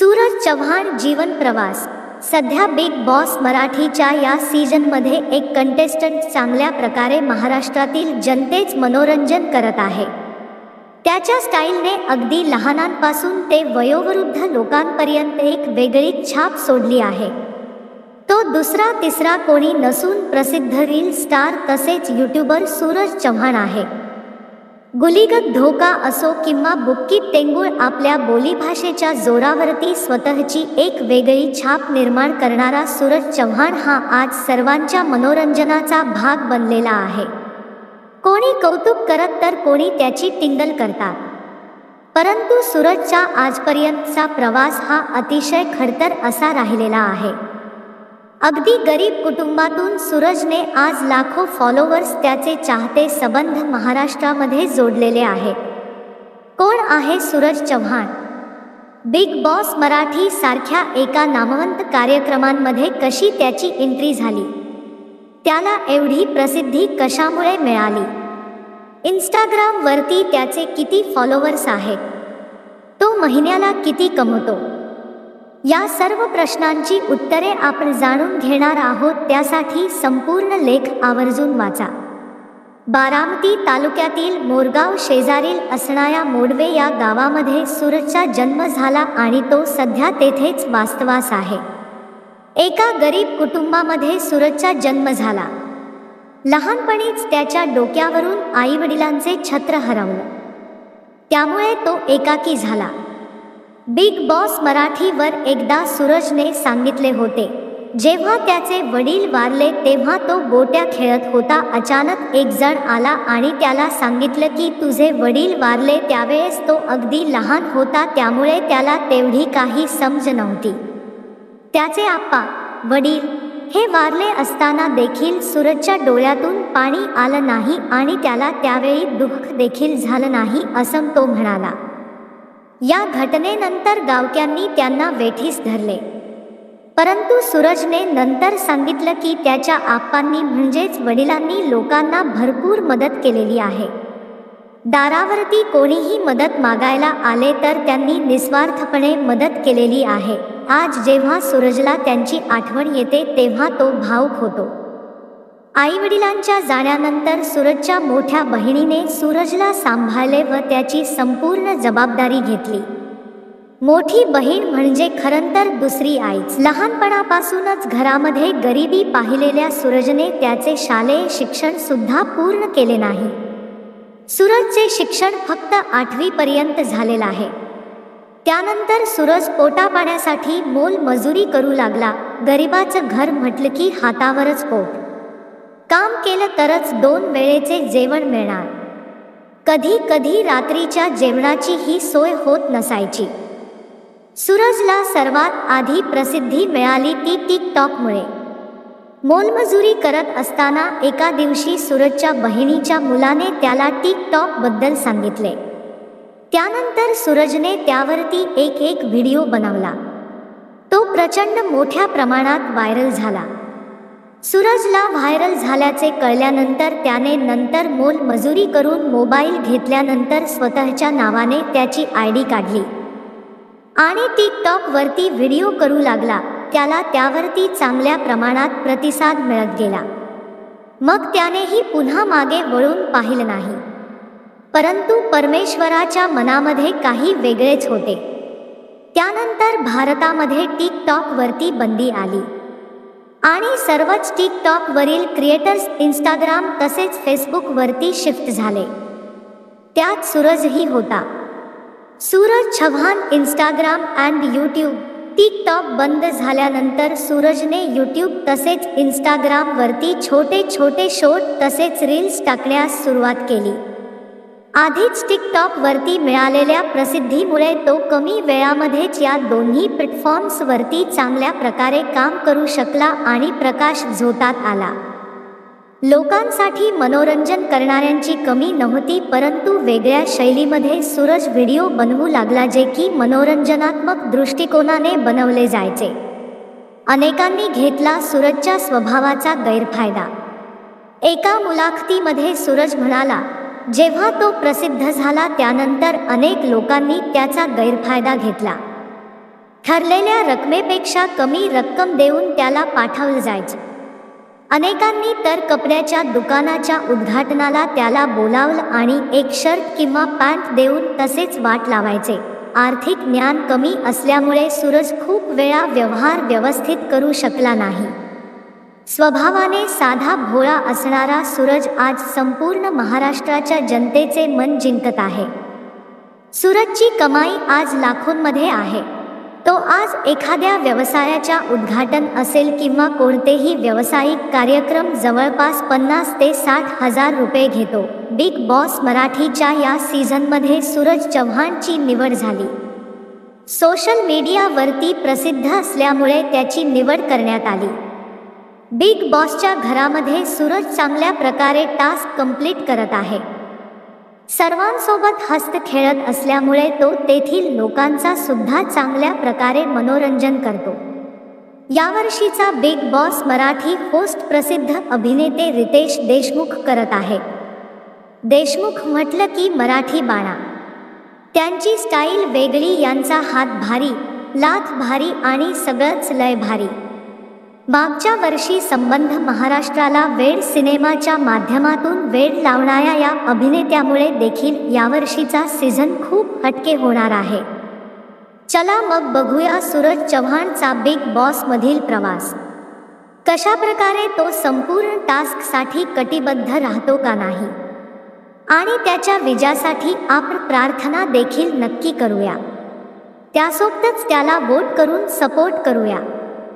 सूरज चव्हाण जीवन प्रवास. सध्या big boss मराठीच्या या सीझनमध्ये एक कंटेस्टंट चांगल्या प्रकारे महाराष्ट्रातील जनतेच मनोरंजन करत आहे. त्याच्या स्टाईलने अगदी लहानांपासून ते वयोवृद्ध लोकांपर्यंत एक वेगळी छाप सोडली आहे. तो दुसरा तिसरा कोणी नसून प्रसिद्ध रील स्टार तसेच यूट्यूबर सूरज चव्हाण आहे. गुलीगत धोका असो किंवा बुक्की तेंगूळ आपल्या बोलीभाषेच्या जोरावरती स्वतःची एक वेगळी छाप निर्माण करणारा सूरज चव्हाण हा आज सर्वांच्या मनोरंजनाचा भाग बनलेला आहे. कोणी कौतुक करत तर कोणी त्याची टिंगल करतात. परंतु सूरजचा आजपर्यंतचा प्रवास हा अतिशय खडतर असा राहिलेला आहे. अगदी गरीब कुटुंबातून सूरजने आज लाखो फॉलोवर्स त्याचे चाहते संबंध महाराष्ट्रामध्ये जोडलेले आहेत कोण आहे सूरज चव्हाण? बिग बॉस मराठी सारख्या एका नामवंत कार्यक्रमांमध्ये कशी त्याची एंट्री झाली? त्याला एवढी प्रसिद्धी कशामुळे मिळाली? इंस्टाग्रामवरती त्याचे किती फॉलोवर्स आहेत तो महिन्याला किती कमवतो? या सर्व प्रश्नांची उत्तरे आपण जाणून घेणार आहोत त्यासाठी संपूर्ण लेख आवर्जून वाचा. बारामती तालुक्यातील मोरगाव शेजारील असणाऱ्या मोडवे या गावामध्ये सूरजचा जन्म झाला आणि तो सध्या तेथेच वास्तवास आहे. एका गरीब कुटुंबामध्ये सूरजचा जन्म झाला. लहानपणीच त्याच्या डोक्यावरून आईवडिलांचे छत्र हरवलं. त्यामुळे तो एकाकी झाला. बिग बॉस मराठीवर एकदा सूरजने सांगितले होते. जेव्हा त्याचे वडील वारले तेव्हा तो गोट्या खेळत होता. अचानक एक जण आला आणि त्याला सांगितलं की तुझे वडील वारले त्यावेळेस तो अगदी लहान होता त्यामुळे त्याला तेवढी काही समज नव्हती. त्याचे आप्पा वडील हे वारले असताना देखील सूरजच्या डोळ्यातून पाणी आलं नाही आणि त्याला त्यावेळी दुःख देखील झालं नाही असं तो म्हणाला. या घटनेनंतर गावक्यांनी त्यांना वेठीस धरले. परंतु सूरजने नंतर सांगितलं की त्याच्या आप्पांनी म्हणजेच वडिलांनी लोकांना भरपूर मदत केलेली आहे. दारावरती कोणीही मदत मागायला आले तर त्यांनी निस्वार्थपणे मदत केलेली आहे. आज जेव्हा सूरजला त्यांची आठवण येते तेव्हा तो भावुक होतो. आईवडिलांच्या जाण्यानंतर सूरजच्या मोठ्या बहिणीने सूरजला सांभाळले व त्याची संपूर्ण जबाबदारी घेतली. मोठी बहीण म्हणजे खरं तर दुसरी आईच. लहानपणापासूनच घरामध्ये गरिबी पाहिलेल्या सूरजने त्याचे शालेय शिक्षण सुद्धा पूर्ण केले नाही. सूरजचे शिक्षण फक्त आठवी पर्यंत झालेलं आहे. त्यानंतर सूरज पोटापाण्यासाठी मोल मजुरी करू लागला. गरिबाचं घर म्हटलं की हातावरच पोट. काम केलं तरच दोन वेळेचे जेवण मिळणार. कधी कधी रात्रीच्या जेवणाची ही सोय होत नसायची. सूरजला सर्वात आधी प्रसिद्धी मिळाली ती टिकटॉकमुळे. मोलमजुरी करत असताना एका दिवशी सूरजच्या बहिणीच्या मुलाने त्याला टिकटॉकबद्दल सांगितले. त्यानंतर सूरजने त्यावरती एक एक व्हिडिओ बनवला. तो प्रचंड मोठ्या प्रमाणात व्हायरल झाला. सूरजला व्हायरल झाल्याचे कळल्यानंतर त्याने नंतर मोल मजुरी करून मोबाईल घेतल्यानंतर स्वतःच्या नावाने त्याची आय डी काढली. आणि टिकटॉकवरती व्हिडिओ करू लागला. त्याला त्यावरती चांगल्या प्रमाणात प्रतिसाद मिळत गेला. मग त्यानेही पुन्हा मागे वळून पाहिलं नाही. परंतु परमेश्वराच्या मनामध्ये काही वेगळेच होते. त्यानंतर भारतामध्ये टिकटॉकवरती बंदी आली. आणि सर्वच टिकटॉकवरील क्रिएटर्स इंस्टाग्राम तसेच फेसबुकवरती शिफ्ट झाले. त्यात सूरजही होता. Suraj Chavan Instagram and YouTube TikTok बंद झाल्यानंतर सूरजने यूट्यूब तसेच इंस्टाग्रामवरती छोटे छोटे शॉर्ट तसेच रील्स टाकण्यास सुरुवात केली. आधीच टिकटॉकवरती मिळालेल्या प्रसिद्धीमुळे तो कमी वेळामध्येच या दोन्ही प्लॅटफॉर्म्सवरती चांगल्या प्रकारे काम करू शकला आणि प्रकाश झोतात आला. लोकांसाठी मनोरंजन करणाऱ्यांची कमी नव्हती परंतु वेगळ्या शैलीमध्ये सूरज व्हिडिओ बनवू लागला जे की मनोरंजनात्मक दृष्टिकोनाने बनवले जायचे. अनेकांनी घेतला सूरजच्या स्वभावाचा गैरफायदा. एका मुलाखतीमध्ये सूरज म्हणाला जेव्हा तो प्रसिद्ध झाला त्यानंतर अनेक लोकांनी त्याचा गैरफायदा घेतला. ठरलेल्या रकमेपेक्षा कमी रक्कम देऊन त्याला पाठवलं जायचं. अनेकांनी तर कपड्याच्या दुकानाच्या उद्घाटनाला त्याला बोलावलं आणि एक शर्ट किंवा पॅन्ट देऊन तसेच वाट लावायचे. आर्थिक ज्ञान कमी असल्यामुळे सूरज खूप वेळा व्यवहार व्यवस्थित करू शकला नाही. स्वभावाने साधा भोळा असणारा सूरज आज संपूर्ण महाराष्ट्राच्या जनतेचे मन जिंकत आहे. सूरजची कमाई आज लाखोंमध्ये आहे. तो आज एखाद्या व्यवसायाच्या उद्घाटन असेल किंवा कोणतेही व्यावसायिक कार्यक्रम जवळपास पन्नास ते साठ हजार रुपये घेतो. बिग बॉस मराठीच्या या सीझनमध्ये सूरज चव्हाणची निवड झाली. सोशल मीडियावरती प्रसिद्ध असल्यामुळे त्याची निवड करण्यात आली. बिग बॉसच्या घरामध्ये सूरज चांगल्या प्रकारे टास्क कंप्लीट करत आहे. सर्वांसोबत हस्त खेळत असल्यामुळे तो तेथील लोकांचा सुद्धा चांगल्या प्रकारे मनोरंजन करतो. यावर्षीचा बिग बॉस मराठी होस्ट प्रसिद्ध अभिनेते रितेश देशमुख करत आहे. देशमुख म्हटलं की मराठी बाणा. त्यांची स्टाईल वेगळी यांचा हात भारी लाथ भारी आणि सगळंच लय भारी. मागच्या वर्षी संबंध महाराष्ट्राला वेड सिनेमाच्या माध्यमातून वेड लावणाऱ्या या अभिनेत्यामुळे देखील यावर्षीचा सीझन खूप हटके होणार आहे. चला मग बघूया सूरज चव्हाणचा बिग बॉसमधील प्रवास. कशा प्रकारे तो संपूर्ण टास्कसाठी कटिबद्ध राहतो का नाही? आणि त्याच्या विजयासाठी आपण प्रार्थना देखील नक्की करूया. त्यासोबतच त्याला वोट करून सपोर्ट करूया.